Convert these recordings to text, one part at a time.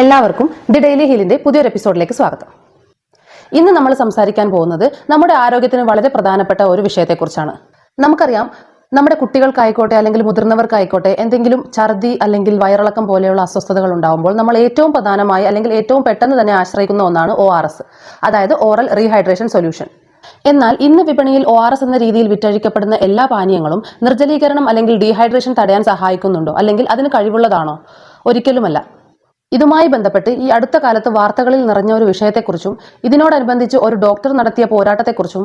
എല്ലാവർക്കും the daily ഹീലിന്റെ പുതിയൊരു എപ്പിസോഡിലേക്ക് സ്വാഗതം. ഇന്ന് നമ്മൾ സംസാരിക്കാൻ പോകുന്നത് നമ്മുടെ ആരോഗ്യത്തിന് വളരെ പ്രധാനപ്പെട്ട ഒരു വിഷയത്തെക്കുറിച്ചാണ്. നമുക്കറിയാം നമ്മുടെ കുട്ടികൾക്കായിക്കോട്ടെ അല്ലെങ്കിൽ മുതിർന്നവർക്കായിക്കോട്ടെ എന്തെങ്കിലും ഛർദി അല്ലെങ്കിൽ വയറിളക്കം പോലെയുള്ള അസ്വസ്ഥതകൾ ഉണ്ടാകുമ്പോൾ നമ്മൾ ഏറ്റവും പ്രധാനമായി അല്ലെങ്കിൽ ഏറ്റവും പെട്ടെന്ന് തന്നെ ആശ്രയിക്കുന്ന ഒന്നാണ് ഒ അതായത് ഓറൽ റീഹൈഡ്രേഷൻ സൊല്യൂഷൻ. എന്നാൽ ഇന്ന് വിപണിയിൽ ഒ ആർ എസ് എന്ന രീതിയിൽ വിറ്റഴിക്കപ്പെടുന്ന എല്ലാ പാനീയങ്ങളും നിർജലീകരണം അല്ലെങ്കിൽ ഡീഹൈഡ്രേഷൻ തടയാൻ സഹായിക്കുന്നുണ്ടോ? അല്ലെങ്കിൽ അതിന് കഴിവുള്ളതാണോ? ഒരിക്കലുമല്ല. ഇതുമായി ബന്ധപ്പെട്ട് ഈ അടുത്ത കാലത്ത് വാർത്തകളിൽ നിറഞ്ഞ ഒരു വിഷയത്തെക്കുറിച്ചും ഇതിനോടനുബന്ധിച്ച് ഒരു ഡോക്ടർ നടത്തിയ പോരാട്ടത്തെക്കുറിച്ചും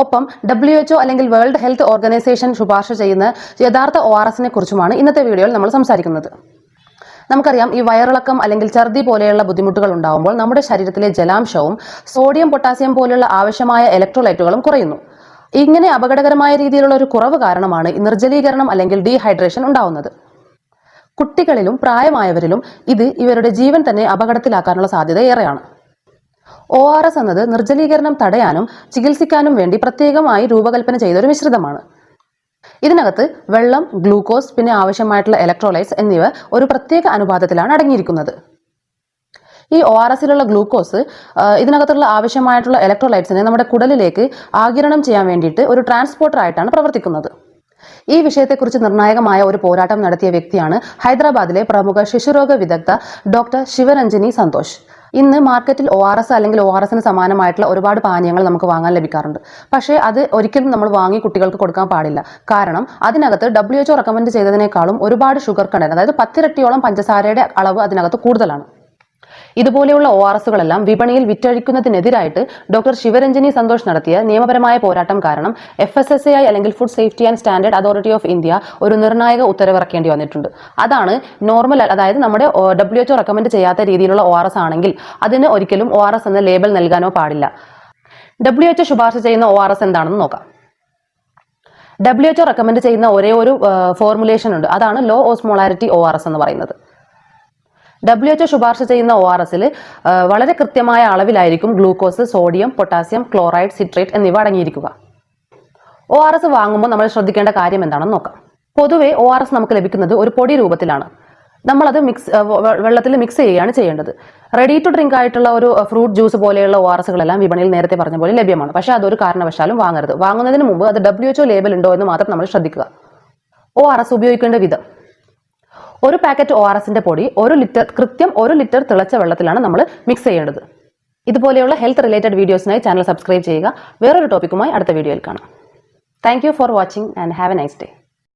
ഒപ്പം ഡബ്ല്യു എച്ച്ഒ അല്ലെങ്കിൽ വേൾഡ് ഹെൽത്ത് ഓർഗനൈസേഷൻ ശുപാർശ ചെയ്യുന്ന യഥാർത്ഥ ഒ ആർ എസിനെ കുറിച്ചുമാണ് ഇന്നത്തെ വീഡിയോയിൽ നമ്മൾ സംസാരിക്കുന്നത്. നമുക്കറിയാം ഈ വയറിളക്കം അല്ലെങ്കിൽ ഛർദി പോലെയുള്ള ബുദ്ധിമുട്ടുകൾ ഉണ്ടാകുമ്പോൾ നമ്മുടെ ശരീരത്തിലെ ജലാംശവും സോഡിയം പൊട്ടാസ്യം പോലെയുള്ള ആവശ്യമായ ഇലക്ട്രോലൈറ്റുകളും കുറയുന്നു. ഇങ്ങനെ അപകടകരമായ രീതിയിലുള്ള ഒരു കുറവ് കാരണമാണ് നിർജലീകരണം അല്ലെങ്കിൽ ഡീഹൈഡ്രേഷൻ ഉണ്ടാവുന്നത്. കുട്ടികളിലും പ്രായമായവരിലും ഇത് ഇവരുടെ ജീവൻ തന്നെ അപകടത്തിലാക്കാനുള്ള സാധ്യത ഏറെയാണ്. ഒ ആർ എസ് എന്നത് നിർജലീകരണം തടയാനും ചികിത്സിക്കാനും വേണ്ടി പ്രത്യേകമായി രൂപകൽപ്പന ചെയ്ത ഒരു മിശ്രിതമാണ്. ഇതിനകത്ത് വെള്ളം ഗ്ലൂക്കോസ് പിന്നെ ആവശ്യമായിട്ടുള്ള ഇലക്ട്രോലൈറ്റ്സ് എന്നിവ ഒരു പ്രത്യേക അനുപാതത്തിലാണ് അടങ്ങിയിരിക്കുന്നത്. ഈ ഒ ആർ എസിലുള്ള ഗ്ലൂക്കോസ് ഇതിനകത്തുള്ള ആവശ്യമായിട്ടുള്ള ഇലക്ട്രോലൈറ്റ്സിനെ നമ്മുടെ കുടലിലേക്ക് ആകിരണം ചെയ്യാൻ വേണ്ടിയിട്ട് ഒരു ട്രാൻസ്പോർട്ടർ ആയിട്ടാണ് പ്രവർത്തിക്കുന്നത്. ഈ വിഷയത്തെക്കുറിച്ച് നിർണായകമായ ഒരു പോരാട്ടം നടത്തിയ വ്യക്തിയാണ് ഹൈദരാബാദിലെ പ്രമുഖ ശിശുരോഗ വിദഗ്ധ ഡോക്ടർ ശിവരഞ്ജനി സന്തോഷ്. ഇന്ന് മാർക്കറ്റിൽ ഒ ആർ എസ് അല്ലെങ്കിൽ ഒ ആർ എസിന് സമാനമായിട്ടുള്ള ഒരുപാട് പാനീയങ്ങൾ നമുക്ക് വാങ്ങാൻ ലഭിക്കാറുണ്ട്. പക്ഷേ അത് ഒരിക്കലും നമ്മൾ വാങ്ങി കുട്ടികൾക്ക് കൊടുക്കാൻ പാടില്ല. കാരണം അതിനകത്ത് ഡബ്ല്യു റെക്കമെൻഡ് ചെയ്തതിനേക്കാളും ഒരുപാട് ഷുഗർ കണ്ടന്റ് അതായത് പത്തിരട്ടിയോളം പഞ്ചസാരയുടെ അളവ് അതിനകത്ത് കൂടുതലാണ്. ഇതുപോലെയുള്ള ഒ ആർ എസുകളെല്ലാം വിപണിയിൽ വിറ്റഴിക്കുന്നതിനെതിരായിട്ട് ഡോക്ടർ ശിവരഞ്ജനി സന്തോഷ് നടത്തിയ നിയമപരമായ പോരാട്ടം കാരണം F S S A I അല്ലെങ്കിൽ food safety and standard authority of India ഒരു നിർണായക ഉത്തരവിറക്കേണ്ടി വന്നിട്ടുണ്ട്. അതാണ് നോർമൽ അതായത് നമ്മുടെ ഡബ്ല്യു എച്ച്ഒ റെക്കമെൻഡ് ചെയ്യാത്ത രീതിയിലുള്ള ഒ ആർ എസ് ആണെങ്കിൽ അതിന് ഒരിക്കലും ഒ ആർ എസ് എന്ന ലേബൽ നൽകാനോ പാടില്ല. ഡബ്ല്യു എച്ച്ഒ ശുപാർശ ചെയ്യുന്ന ഒ ആർ എസ് എന്താണെന്ന് നോക്കാം. ഡബ്ല്യു എച്ച്ഒ റെക്കമെൻഡ് ചെയ്യുന്ന ഒരേ ഒരു ഫോർമുലേഷൻ ഉണ്ട്. അതാണ് low osmolarity O R S എന്ന് പറയുന്നത്. ഡബ്ല്യു എച്ച്ഒ ശുപാർശ ചെയ്യുന്ന ഒ ആർ എസിൽ വളരെ കൃത്യമായ അളവിലായിരിക്കും glucose sodium potassium chloride citrate എന്നിവ അടങ്ങിയിരിക്കുക. ഒ ആർ എസ് വാങ്ങുമ്പോൾ നമ്മൾ ശ്രദ്ധിക്കേണ്ട കാര്യം എന്താണെന്ന് നോക്കാം. പൊതുവെ ഒ ആർ എസ് നമുക്ക് ലഭിക്കുന്നത് ഒരു പൊടി രൂപത്തിലാണ്. നമ്മളത് മിക്സ് വെള്ളത്തിൽ മിക്സ് ചെയ്യുകയാണ് ചെയ്യേണ്ടത്. റെഡി ടു ഡ്രിങ്ക് ആയിട്ടുള്ള ഒരു ഫ്രൂട്ട് ജ്യൂസ് പോലെയുള്ള ഒ ആർ എസുകളെല്ലാം വിപണിയിൽ നേരത്തെ പറഞ്ഞ പോലെ ലഭ്യമാണ്. പക്ഷേ അതൊരു കാരണവശാലും വാങ്ങരുത്. വാങ്ങുന്നതിന് മുമ്പ് അത് ഡബ്ല്യു എച്ച്ഒ ലേബൽ ഉണ്ടോ എന്ന് മാത്രം നമ്മൾ ശ്രദ്ധിക്കുക. ഒ ആർ എസ് ഉപയോഗിക്കേണ്ട വിധം. ഒരു പാക്കറ്റ് ഒ ആർ എസിന്റെ പൊടി ഒരു ലിറ്റർ കൃത്യം ഒരു ലിറ്റർ തിളച്ച വെള്ളത്തിലാണ് നമ്മൾ മിക്സ് ചെയ്യേണ്ടത്. ഇതുപോലെയുള്ള ഹെൽത്ത് റിലേറ്റഡ് വീഡിയോസിനായി ചാനൽ സബ്സ്ക്രൈബ് ചെയ്യുക. വേറൊരു ടോപ്പിക്കുമായി അടുത്ത വീഡിയോയിൽ കാണാം. Thank for watching and have a nice day